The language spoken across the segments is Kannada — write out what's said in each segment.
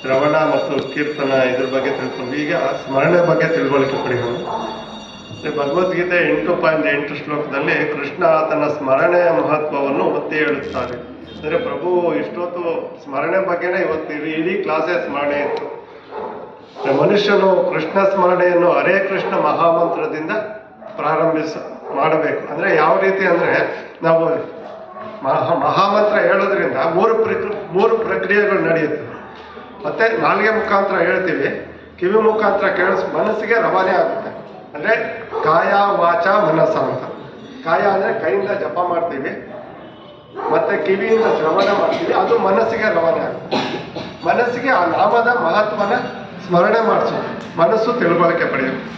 ಶ್ರವಣ ಮತ್ತು ಕೀರ್ತನ ಇದ್ರ ಬಗ್ಗೆ ತಿಳ್ಕೊಂಡು. ಈಗ ಸ್ಮರಣೆ ಬಗ್ಗೆ ತಿಳ್ಕೊಳ್ಳಿಕ್ಕೆ ಪಡೆಯೋಣ ಭಗವದ್ಗೀತೆ ಎಂಟು ಪಾಯಿಂಟ್ ಎಂಟು ಶ್ಲೋಕದಲ್ಲಿ ಕೃಷ್ಣ ತನ್ನ ಸ್ಮರಣೆಯ ಮಹತ್ವವನ್ನು ಒತ್ತಿ ಹೇಳುತ್ತಾರೆ. ಅಂದರೆ ಪ್ರಭು ಇಷ್ಟೊತ್ತು ಸ್ಮರಣೆ ಬಗ್ಗೆನೇ ಇವತ್ತು ಇಡೀ ಇಡೀ ಕ್ಲಾಸೇ ಸ್ಮರಣೆ ಇತ್ತು. ಮನುಷ್ಯನು ಕೃಷ್ಣ ಸ್ಮರಣೆಯನ್ನು ಹರೇ ಕೃಷ್ಣ ಮಹಾಮಂತ್ರದಿಂದ ಪ್ರಾರಂಭಿಸ ಮಾಡಬೇಕು. ಅಂದರೆ ಯಾವ ರೀತಿ ಅಂದರೆ ನಾವು ಮಹಾ ಮಹಾಮಂತ್ರ ಹೇಳೋದ್ರಿಂದ ಮೂರು ಪ್ರಕ್ರಿ, ಮೂರು ಪ್ರಕ್ರಿಯೆಗಳು ನಡೆಯುತ್ತೆ. ಮತ್ತೆ ನಾಲ್ಗೆ ಮುಖಾಂತರ ಹೇಳ್ತೀವಿ. ಕಿವಿ ಮುಖಾಂತರ ಕೇಳಿಸ್ ಮನಸ್ಸಿಗೆ ರವಾನೆ ಆಗುತ್ತೆ. ಅಂದರೆ ಕಾಯ, ವಾಚ, ಮನಸ್ಸ ಅಂತ. ಕಾಯ ಅಂದರೆ ಕೈಯಿಂದ ಜಪ ಮಾಡ್ತೀವಿ. ಮತ್ತೆ ಕಿವಿಯಿಂದ ಶ್ರವಣ ಮಾಡ್ತೀವಿ. ಅದು ಮನಸ್ಸಿಗೆ ರವಾನೆ ಆಗುತ್ತೆ. ಮನಸ್ಸಿಗೆ ಆ ನಾಮದ ಮಹತ್ವನ ಸ್ಮರಣೆ ಮಾಡಿಸೋದು. ಮನಸ್ಸು ತಿಳುವಳಿಕೆ ಪಡೆಯುತ್ತೆ.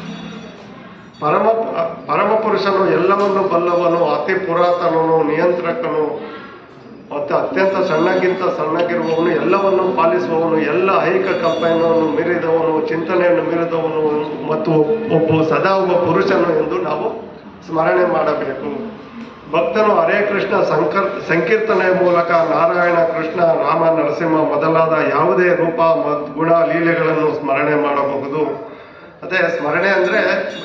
ಪರಮ ಪರಮಪುರುಷನು ಎಲ್ಲವನ್ನು ಬಲ್ಲವನು, ಅತಿ ಪುರಾತನನು, ನಿಯಂತ್ರಕನು ಮತ್ತು ಅತ್ಯಂತ ಸಣ್ಣಕ್ಕಿಂತ ಸಣ್ಣಗಿರುವವನು ಎಲ್ಲವನ್ನು ಪಾಲಿಸುವವನು, ಎಲ್ಲ ಐಕ ಕಲ್ಪನೆಯನ್ನು ಮೀರಿದವನು, ಚಿಂತನೆಯನ್ನು ಮೀರಿದವನು ಮತ್ತು ಒಬ್ಬ ಸದಾ ಒಬ್ಬ ಪುರುಷನು ಎಂದು ನಾವು ಸ್ಮರಣೆ ಮಾಡಬೇಕು. ಭಕ್ತನು ಹರೇ ಕೃಷ್ಣ ಸಂಕರ್ ಸಂಕೀರ್ತನೆಯ ಮೂಲಕ ನಾರಾಯಣ ಕೃಷ್ಣ, ರಾಮ ನರಸಿಂಹ ಮೊದಲಾದ ಯಾವುದೇ ರೂಪ ಮತ್ತು ಗುಣ ಲೀಲೆಗಳನ್ನು ಸ್ಮರಣೆ ಮಾಡಬಹುದು. ಅದೇ ಸ್ಮರಣೆ ಅಂದರೆ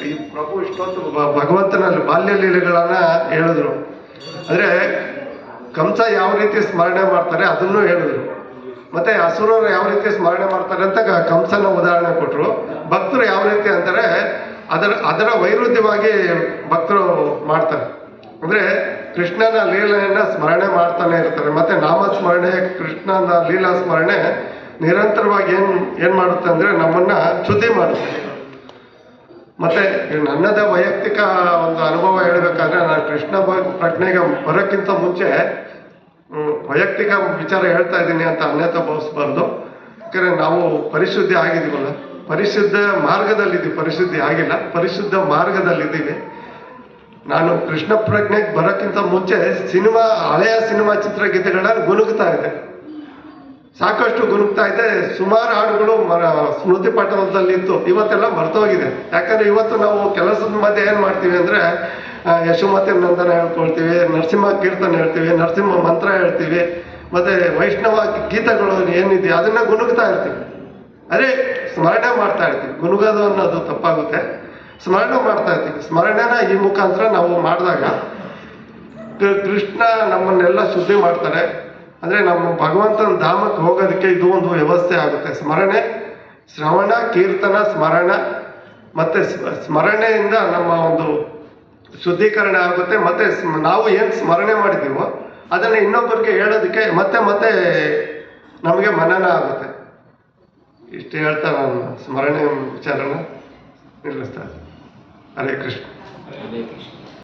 ಈ ಪ್ರಭು ಇಷ್ಟೊತ್ತು ಭಗವಂತನಲ್ಲಿ ಬಾಲ್ಯ ಲೀಲೆಗಳನ್ನು ಹೇಳಿದ್ರು. ಅಂದರೆ ಕಂಸ ಯಾವ ರೀತಿ ಸ್ಮರಣೆ ಮಾಡ್ತಾರೆ ಅದನ್ನು ಹೇಳಿದ್ರು. ಮತ್ತೆ ಅಸುರರು ಯಾವ ರೀತಿ ಸ್ಮರಣೆ ಮಾಡ್ತಾರೆ ಅಂತ ಕಂಸನ ಉದಾಹರಣೆ ಕೊಟ್ಟರು ಭಕ್ತರು ಯಾವ ರೀತಿ ಅಂತಾರೆ ಅದರ ಅದರ ವೈರುಧ್ಯವಾಗಿ ಭಕ್ತರು ಮಾಡ್ತಾರೆ. ಅಂದರೆ ಕೃಷ್ಣನ ಲೀಲೆಯನ್ನ ಸ್ಮರಣೆ ಮಾಡ್ತಾನೆ ಇರ್ತಾರೆ. ಮತ್ತೆ ನಾಮ ಸ್ಮರಣೆ ಕೃಷ್ಣನ ಲೀಲಾ ಸ್ಮರಣೆ ನಿರಂತರವಾಗಿ ಏನು ಏನು ಮಾಡುತ್ತೆ ಅಂದರೆ ನಮ್ಮನ್ನ ಶುದ್ಧಿ ಮಾಡುತ್ತೆ. ಮತ್ತೆ ನನ್ನದೇ ವೈಯಕ್ತಿಕ ಒಂದು ಅನುಭವ ಹೇಳಬೇಕಾದ್ರೆ ನಾನು ಕೃಷ್ಣ ಪ್ರಜ್ಞೆಗೆ ಬರೋಕ್ಕಿಂತ ಮುಂಚೆ ವೈಯಕ್ತಿಕ ವಿಚಾರ ಹೇಳ್ತಾ ಇದ್ದೀನಿ ಅಂತ ಅನ್ಯತ ಭಾವಿಸ್ಬಾರ್ದು. ಯಾಕಂದ್ರೆ ನಾವು ಪರಿಶುದ್ಧಿ ಆಗಿದ್ದೀವಲ್ಲ, ಪರಿಶುದ್ಧ ಮಾರ್ಗದಲ್ಲಿದ್ದೀವಿ, ಪರಿಶುದ್ಧಿ ಆಗಿಲ್ಲ, ಪರಿಶುದ್ಧ ಮಾರ್ಗದಲ್ಲಿದ್ದೀವಿ. ನಾನು ಕೃಷ್ಣ ಪ್ರಜ್ಞೆಗೆ ಬರೋಕ್ಕಿಂತ ಮುಂಚೆ ಸಿನಿಮಾ, ಹಳೆಯ ಸಿನಿಮಾ ಚಿತ್ರಗೀತೆಗಳನ್ನ ಗುನುಗ್ತಾ ಇದೆ ಸಾಕಷ್ಟು ಗುರುಕ್ತಾ ಇದೆ. ಸುಮಾರು ಹಾಡುಗಳು ಸ್ಮೃತಿ ಪಟಲದಲ್ಲಿ ಇತ್ತು. ಇವತ್ತೆಲ್ಲ ಮರ್ತೋಗಿದೆ. ಯಾಕಂದ್ರೆ ಇವತ್ತು ನಾವು ಕೆಲಸದ ಮಧ್ಯೆ ಏನು ಮಾಡ್ತೀವಿ ಅಂದ್ರೆ ಯಶೋಮತಿ ನಂದನ ಹೇಳ್ಕೊಳ್ತೀವಿ, ನರಸಿಂಹ ಕೀರ್ತನ ಹೇಳ್ತೀವಿ, ನರಸಿಂಹ ಮಂತ್ರ ಹೇಳ್ತೀವಿ, ಮತ್ತೆ ವೈಷ್ಣವ ಗೀತಗಳು ಏನಿದೆಯೋ ಅದನ್ನ ಗುನುಗ್ತಾ ಇರ್ತೀವಿ. ಅದೇ ಸ್ಮರಣೆ ಮಾಡ್ತಾ ಇರ್ತೀವಿ. ಗುಣಗೋದು ಅನ್ನೋದು ತಪ್ಪಾಗುತ್ತೆ. ಸ್ಮರಣೆ ಮಾಡ್ತಾ ಇರ್ತೀವಿ. ಸ್ಮರಣೆನ ಈ ಮುಖಾಂತರ ನಾವು ಮಾಡಿದಾಗ, ಕೃಷ್ಣ ನಮ್ಮನ್ನೆಲ್ಲ ಶುದ್ಧಿ ಮಾಡ್ತಾರೆ. ಅಂದರೆ ನಮ್ಮ ಭಗವಂತನ ಧಾಮಕ್ಕೆ ಹೋಗೋದಕ್ಕೆ ಇದು ಒಂದು ವ್ಯವಸ್ಥೆ ಆಗುತ್ತೆ. ಸ್ಮರಣೆ, ಶ್ರವಣ, ಕೀರ್ತನ, ಸ್ಮರಣ ಮತ್ತೆ ಸ್ಮ- ಸ್ಮರಣೆಯಿಂದ ನಮ್ಮ ಒಂದು ಶುದ್ಧೀಕರಣ ಆಗುತ್ತೆ. ಮತ್ತೆ ನಾವು ಏನು ಸ್ಮರಣೆ ಮಾಡಿದ್ದೀವೋ ಅದನ್ನು ಇನ್ನೊಬ್ಬರಿಗೆ ಹೇಳೋದಕ್ಕೆ ಮತ್ತೆ ಮತ್ತೆ ನಮಗೆ ಮನನ ಆಗುತ್ತೆ. ಇಷ್ಟು ಹೇಳ್ತಾ ನಾನು ಸ್ಮರಣೆ ವಿಚಾರನ ನಿಲ್ಲಿಸ್ತಾ. ಹರೇ ಕೃಷ್ಣ. ಹರೇ ಕೃಷ್ಣ.